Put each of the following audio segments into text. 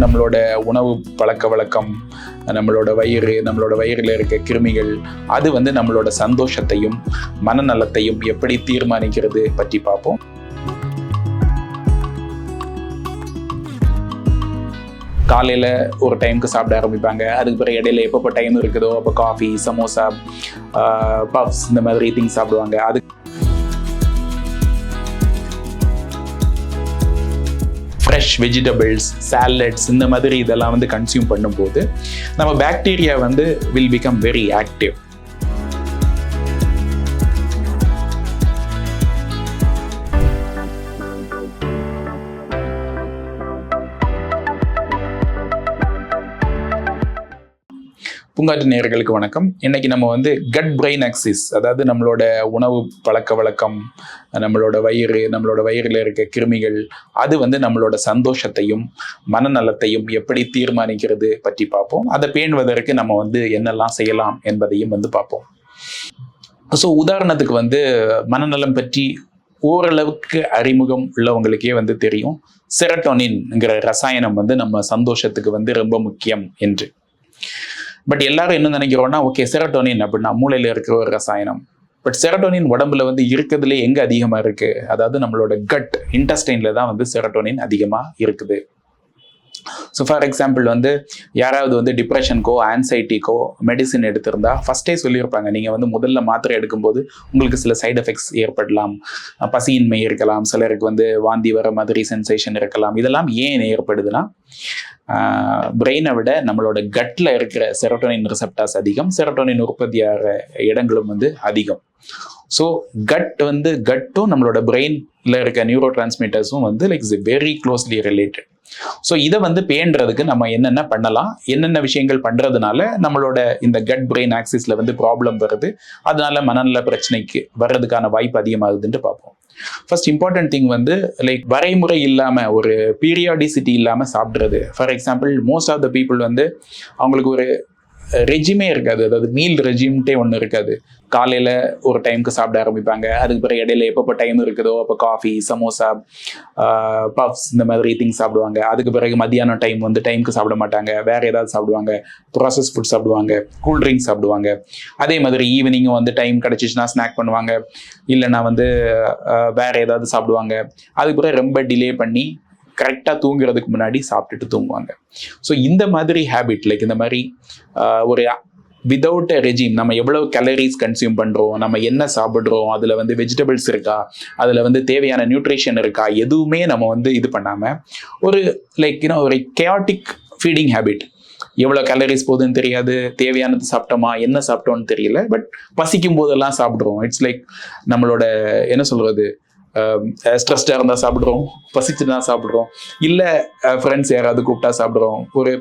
நம்மளோட உணவு பழக்க வழக்கம் நம்மளோட வயிறு நம்மளோட வயிறில் இருக்க கிருமிகள் அது வந்து நம்மளோட சந்தோஷத்தையும் மனநலத்தையும் எப்படி தீர்மானிக்கிறது பற்றி பார்ப்போம். காலையில் ஒரு டைமுக்கு சாப்பிட ஆரம்பிப்பாங்க. அதுக்கு பிறகு இடையில எப்பப்போ டைம் இருக்குதோ அப்போ காஃபி சமோசா பப்ஸ் இந்த மாதிரி திங்ஸ் சாப்பிடுவாங்க. அதுக்கு ஃப்ரெஷ் வெஜிடபிள்ஸ் சாலட்ஸ் இந்த மாதிரி இதெல்லாம் வந்து கன்சியூம் பண்ணும்போது நம்ம பாக்டீரியா வந்து வில் பிகம் வெரி ஆக்டிவ் பூங்காற்று நேயர்களுக்கு வணக்கம். இன்னைக்கு நம்ம வந்து கட் பிரெயின் ஆக்சிஸ் அதாவது நம்மளோட உணவு பழக்க வழக்கம் நம்மளோட வயிறு நம்மளோட வயிறில் இருக்க கிருமிகள் அது வந்து நம்மளோட சந்தோஷத்தையும் மனநலத்தையும் எப்படி தீர்மானிக்கிறது பற்றி பார்ப்போம். அதை பேணுவதற்கு நம்ம வந்து என்னெல்லாம் செய்யலாம் என்பதையும் வந்து பார்ப்போம். ஸோ உதாரணத்துக்கு வந்து மனநலம் பற்றி ஓரளவுக்கு அறிமுகம் உள்ளவங்களுக்கே வந்து தெரியும். செரட்டோனின்ங்கிற ரசாயனம் வந்து நம்ம சந்தோஷத்துக்கு வந்து ரொம்ப முக்கியம் என்று. பட் எல்லாரும் என்ன நினைக்கிறோம்னா ஓகே செரட்டோனின் அப்படின்னா மூளையில இருக்கிற ஒரு ரசாயனம். பட் செரட்டோனின் உடம்புல வந்து இருக்கிறதுலே எங்க அதிகமா இருக்கு? அதாவது நம்மளோட கட் இன்டஸ்டைன்ல தான் வந்து செரட்டோனின் அதிகமா இருக்குது. ஸோ ஃபார் எக்ஸாம்பிள் வந்து யாராவது வந்து டிப்ரெஷனுக்கோ ஆன்சைட்டிக்கோ மெடிசின் எடுத்திருந்தா ஃபஸ்ட்டே சொல்லியிருப்பாங்க. நீங்கள் வந்து முதல்ல மாத்திரை எடுக்கும்போது உங்களுக்கு சில சைடு எஃபெக்ட்ஸ் ஏற்படலாம். பசியின்மை இருக்கலாம். சிலருக்கு வந்து வாந்தி வர மாதிரி சென்சேஷன் இருக்கலாம். இதெல்லாம் ஏன் ஏற்படுதுன்னா பிரெயினை விட நம்மளோட கட்டில் இருக்கிற செரோட்டோனின் ரிசெப்டாஸ் அதிகம். செரோட்டோனின் உற்பத்தியாகிற இடங்களும் வந்து அதிகம். ஸோ கட் வந்து கட்டும் நம்மளோட பிரெயினில் இருக்க நியூரோ டிரான்ஸ்மிட்டர்ஸும் வந்து like very closely related so இதை வந்து பேன்றதுக்கு நம்ம என்னென்ன பண்ணலாம்? என்னென்ன விஷயங்கள் பண்ணுறதுனால நம்மளோட இந்த கட் பிரெயின் ஆக்சிஸில் வந்து ப்ராப்ளம் வருது. அதனால மனநல பிரச்சனைக்கு வர்றதுக்கான வாய்ப்பு அதிகமாகுதுன்ட்டு பார்ப்போம். ஃபர்ஸ்ட் இம்பார்ட்டன்ட் திங் வந்து லைக் வரைமுறை இல்லாமல் ஒரு பீரியாடிசிட்டி இல்லாமல் சாப்பிட்றது. For example most of the people வந்து அவங்களுக்கு ஒரு ரெஜிமே இருக்காது. அதாவது மீல் ரெஜிம்ட்டே ஒன்று இருக்காது. காலையில் ஒரு டைமுக்கு சாப்பிட ஆரம்பிப்பாங்க. அதுக்கு பிறகு இடையில எப்பப்போ டைம் இருக்குதோ அப்போ காஃபி சமோசா பஃப்ஸ் இந்த மாதிரி திங்ஸ் சாப்பிடுவாங்க. அதுக்கு பிறகு மத்தியானம் டைம் வந்து டைமுக்கு சாப்பிட மாட்டாங்க. வேற ஏதாவது சாப்பிடுவாங்க. ப்ராசஸ் ஃபுட் சாப்பிடுவாங்க. கூல் ட்ரிங்க்ஸ் சாப்பிடுவாங்க. அதே மாதிரி ஈவினிங்கும் வந்து டைம் கிடச்சிச்சுன்னா ஸ்நாக் பண்ணுவாங்க. இல்லைன்னா வந்து வேற ஏதாவது சாப்பிடுவாங்க. அதுக்கு பிறகு ரொம்ப டிலே பண்ணி கரெக்டாக தூங்குறதுக்கு முன்னாடி சாப்பிட்டுட்டு தூங்குவாங்க. ஸோ இந்த மாதிரி ஹேபிட் லைக் இந்த மாதிரி ஒரு விதவுட் ரெஜிம் நம்ம எவ்வளவு கேலரிஸ் கன்சியூம் பண்ணுறோம் நம்ம என்ன சாப்பிட்றோம் அதில் வந்து வெஜிடபிள்ஸ் இருக்கா அதில் வந்து தேவையான நியூட்ரிஷன் இருக்கா எதுவுமே நம்ம வந்து இது பண்ணாமல் ஒரு லைக் யூனோ ஒரு கேட்டிக் ஃபீடிங் ஹேபிட் எவ்வளோ கேலரிஸ் போகுதுன்னு தெரியாது தேவையானது சாப்பிட்டோமா என்ன சாப்பிட்டோம்னு தெரியல பட் பசிக்கும் போதெல்லாம் சாப்பிட்றோம். இட்ஸ் லைக் நம்மளோட என்ன சொல்கிறது ஸ்ட்ரெஸ்டாக um, இருந்தால் சாப்பிட்றோம் பசிச்சுனா சாப்பிட்றோம். இல்லை ஃப்ரெண்ட்ஸ் யாராவது கூப்பிட்டா சாப்பிட்றோம். ஒரு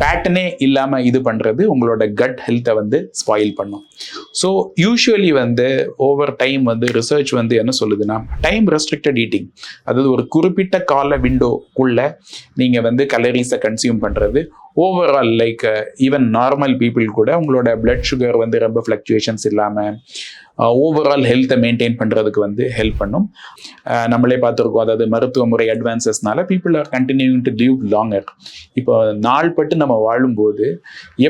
பேட்டர்னே இல்லாமல் இது பண்ணுறது உங்களோட கட் ஹெல்த்தை வந்து ஸ்பாயில் பண்ணும். ஸோ யூஸ்வலி வந்து ஓவர் டைம் வந்து ரிசர்ச் வந்து என்ன சொல்லுதுன்னா டைம் ரெஸ்ட்ரிக்டட் ஈட்டிங் அதாவது ஒரு குறிப்பிட்ட கால விண்டோக்குள்ள நீங்கள் வந்து கலரிஸை கன்சியூம் பண்ணுறது overall like even normal people கூட உங்களோட பிளட் சுகர் வந்து ரொம்ப ஃப்ளக்சுவேஷன்ஸ் இல்லாமல் ஓவரால் ஹெல்த்தை மெயின்டைன் பண்ணுறதுக்கு வந்து ஹெல்ப் பண்ணும். நம்மளே பார்த்துருக்கோம் அதாவது மருத்துவ முறை அட்வான்சஸ்னால people are continuing to live longer இப்போ நாள் பட்டு நம்ம வாழும்போது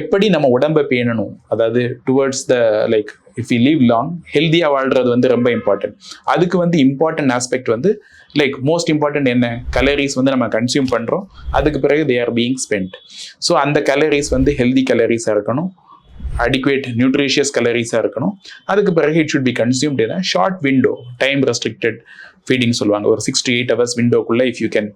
எப்படி நம்ம உடம்பை பேணணும்? அதாவது towards the like if you live long ஹெல்த்தியாக வாழ்கிறது வந்து ரொம்ப இம்பார்ட்டன்ட் அதுக்கு வந்து இம்பார்ட்டன்ட் ஆஸ்பெக்ட் வந்து லைக் மோஸ்ட் இம்பார்ட்டன்ட் என்ன? கலரிஸ் வந்து நம்ம கன்சியூம் பண்ணுறோம் அதுக்கு பிறகு they are being spent so அந்த கலரிஸ் வந்து ஹெல்தி கலரிஸாக இருக்கணும். அடிக்குவேட் நியூட்ரிஷியஸ் கலரிஸாக இருக்கணும். அதுக்கு பிறகு it should be consumed in short window time restricted feeding சொல்லுவாங்க. ஒரு six to eight hours விண்டோக்குள்ளே if you can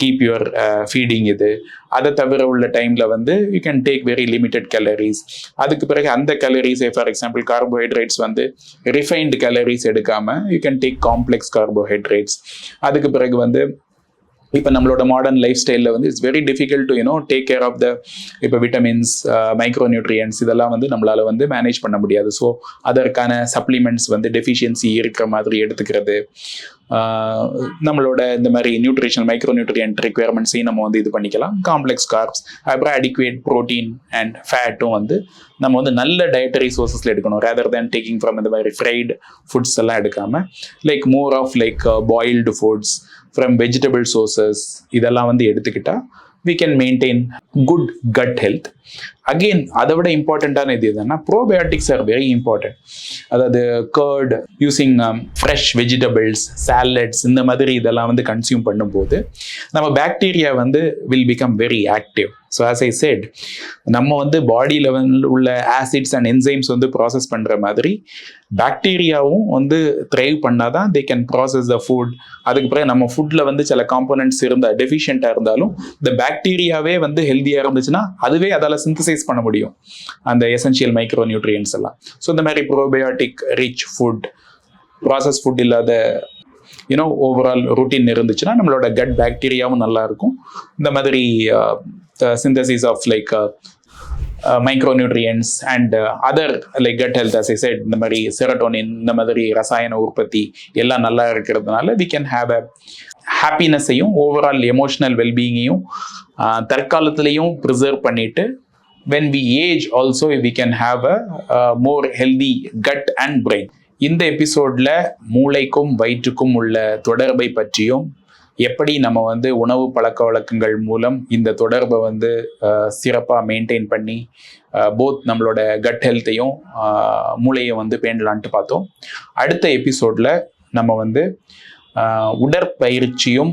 keep your feeding இது. அதை தவிர உள்ள டைமில் வந்து you can take very limited calories அதுக்கு பிறகு அந்த கேலரிஸ் ஃபார் எக்ஸாம்பிள் கார்போஹைட்ரேட்ஸ் வந்து ரிஃபைன்டு கேலரிஸ் எடுக்காமல் you can take complex carbohydrates அதுக்கு பிறகு வந்து இப்போ நம்மளோட மாடர்ன் லைஃப் ஸ்டைலில் வந்து it's very difficult to you know take care of the இப்போ விட்டமின்ஸ் மைக்ரோ நியூட்ரியன்ஸ் இதெல்லாம் வந்து நம்மளால் வந்து மேனேஜ் பண்ண முடியாது. ஸோ அதற்கான சப்ளிமெண்ட்ஸ் வந்து டெஃபிஷியன்சி இருக்கிற மாதிரி எடுத்துக்கிறது. நம்மளோட இந்த மாதிரி நியூட்ரிஷன் மைக்ரோ நியூட்ரியன்ட் ரெக்குயர்மெண்ட்ஸையும் நம்ம வந்து இது பண்ணிக்கலாம். காம்ப்ளெக்ஸ் கார்ப்ஸ் அப்புறம் அடிக்குவேட் ப்ரோட்டீன் அண்ட் ஃபேட்டும் வந்து நம்ம வந்து நல்ல டயட்டரி சோர்சஸில் எடுக்கணும். ரேதர் தேன் டேக்கிங் ஃப்ரம் இந்த மாதிரி ஃப்ரைடு ஃபுட்ஸ் எல்லாம் எடுக்காமல் like more of like boiled foods from vegetable sources இதெல்லாம் வந்து எடுத்துக்கிட்டால் we can maintain good gut health again அதை விட இம்பார்ட்டண்ட்டான இது எதுனா ப்ரோபயோட்டிக்ஸ் ஆர் வெரி இம்பார்ட்டன்ட் அதாவது curd using fresh vegetables salads இந்த மாதிரி இதெல்லாம் வந்து கன்சியூம் பண்ணும்போது நம்ம பாக்டீரியா வந்து will become very active so as I said நம்ம வந்து பாடியில் வந்து உள்ள ஆசிட்ஸ் அண்ட் என்சைம்ஸ் வந்து ப்ராசஸ் பண்ணுற மாதிரி பாக்டீரியாவும் வந்து த்ரைவ் பண்ணால் தான் they can process the food அதுக்கு பிறகு நம்ம ஃபுட்டில் வந்து சில காம்போனன்ட்ஸ் இருந்தால் டெஃபிஷியண்ட்டாக இருந்தாலும் இந்த பாக்டீரியாவே வந்து ஹெல்த்தியாக இருந்துச்சுன்னா அதுவே அதால் சிந்தசைஸ் பண்ண முடியும். அந்த எசென்ஷியல் மைக்ரோ நியூட்ரியன்ஸ் எல்லாம். ஸோ இந்த மாதிரி probiotic rich food process food இல்லாத யூனோ ஓவரால் ரூட்டீன் இருந்துச்சுன்னா நம்மளோட கட் பாக்டீரியாவும் நல்லா இருக்கும். இந்த மாதிரி synthesis of like micro nutrients and other like gut health as I said இந்த மாதிரி செரட்டோனின் இந்த மாதிரி ரசாயன உற்பத்தி எல்லாம் நல்லா இருக்கிறதுனால வி கேன் ஹாவ் அ ஹாப்பினஸையும் ஓவரால் எமோஷனல் வெல்பீயிங்கையும் தற்காலத்துலேயும் ப்ரிசர்வ் பண்ணிட்டு when age age also we can a, a more healthy gut and brain. இந்த எபிசோட்ல மூளைக்கும் வயிற்றுக்கும் உள்ள தொடர்பை பற்றியும் எப்படி நம்ம வந்து உணவு பழக்க வழக்கங்கள் மூலம் இந்த தொடர்பை வந்து சிறப்பாக மெயின்டைன் பண்ணி போத் நம்மளோட கட் ஹெல்த்தையும் மூளையை வந்து பேண்டலான்ட்டு பார்த்தோம். அடுத்த எபிசோடில் நம்ம வந்து உடற்பயிற்சியும்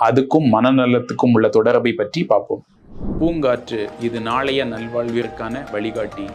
அதுக்கும் மனநலத்துக்கும் உள்ள தொடர்பை பற்றி பார்ப்போம். பூங்காற்று இது நாளைய நல்வாழ்விற்கான வழிகாட்டி.